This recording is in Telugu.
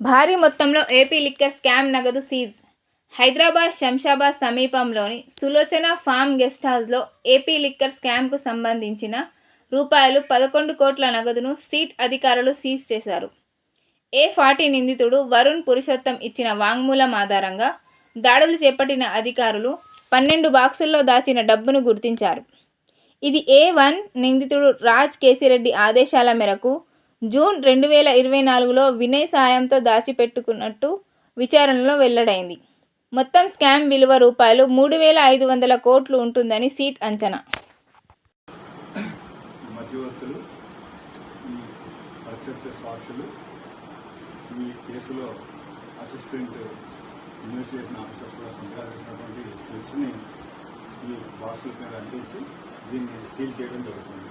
భారీ మొత్తంలో ఏపీ లిక్కర్ స్కామ్ నగదు సీజ్. హైదరాబాద్ శంషాబాద్ సమీపంలోని సులోచన ఫామ్ గెస్ట్ హౌస్లో ఏపీ లిక్కర్ స్కామ్కు సంబంధించిన రూపాయలు పదకొండు కోట్ల నగదును సీట్ అధికారులు సీజ్ చేశారు. ఏ ఫార్టీ నిందితుడు వరుణ్ పురుషోత్తం ఇచ్చిన వాంగ్మూలం ఆధారంగా దాడులు చేపట్టిన అధికారులు పన్నెండు బాక్సుల్లో దాచిన డబ్బును గుర్తించారు. ఇది ఏ వన్ నిందితుడు రాజ్ కేసిరెడ్డి ఆదేశాల మేరకు జూన్ రెండు వేల ఇరవై నాలుగులో వినయ్ సాయంతో దాచిపెట్టుకున్నట్టు విచారణలో వెల్లడైంది. మొత్తం స్కామ్ విలువ రూపాయలు మూడు వేల ఐదు వందల కోట్లు ఉంటుందని సీట్ అంచనా. మధ్యవర్తులు ఈ ప్రత్యక్ష సాక్షులు ఈ కేసులో అసిస్టెంట్ ఇన్వెస్టిగేషన్ ఆఫీసర్స్ కూడా సంతకాలు చేసినటువంటి స్లిప్స్ని ఈ బాక్సుల మీద అందించి దీన్ని సీల్ చేయడం జరుగుతుంది.